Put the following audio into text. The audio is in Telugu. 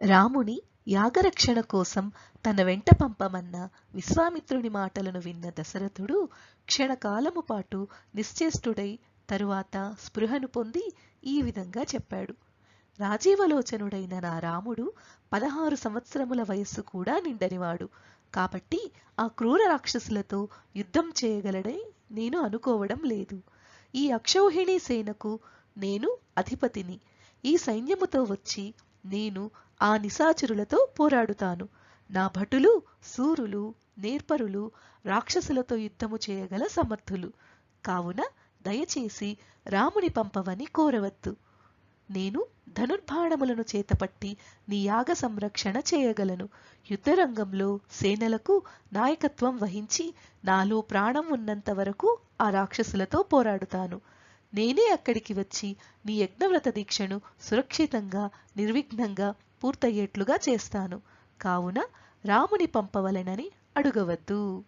రాముని యాగరక్షణ కోసం తన వెంట పంపమన్న విశ్వామిత్రుని మాటలను విన్న దశరథుడు క్షణకాలము పాటు నిశ్చేష్టుడై తరువాత స్పృహను పొంది ఈ విధంగా చెప్పాడు. రాజీవలోచనుడైన నా రాముడు పదహారు సంవత్సరముల వయస్సు కూడా నిండనివాడు. కాబట్టి ఆ క్రూర రాక్షసులతో యుద్ధం చేయగలడని నేను అనుకోవడం లేదు. ఈ అక్షౌహిణీ సేనకు నేను అధిపతిని. ఈ సైన్యముతో వచ్చి నేను ఆ నిశాచరులతో పోరాడుతాను. నా భటులు సూరులు నేర్పరులు రాక్షసులతో యుద్ధము చేయగల సమర్థులు. కావున దయచేసి రాముని పంపవని కోరవద్దు. నేను ధనుర్బాణములను చేతపట్టి నీ యాగ సంరక్షణ చేయగలను. యుద్ధరంగంలో సేనలకు నాయకత్వం వహించి నాలో ప్రాణం ఉన్నంత వరకు ఆ రాక్షసులతో పోరాడుతాను. నేనే అక్కడికి వచ్చి నీ యజ్ఞవ్రత దీక్షను సురక్షితంగా నిర్విఘ్నంగా పూర్తయ్యేట్లుగా చేస్తాను. కావున రాముని పంపవలెనని అడుగవద్దు.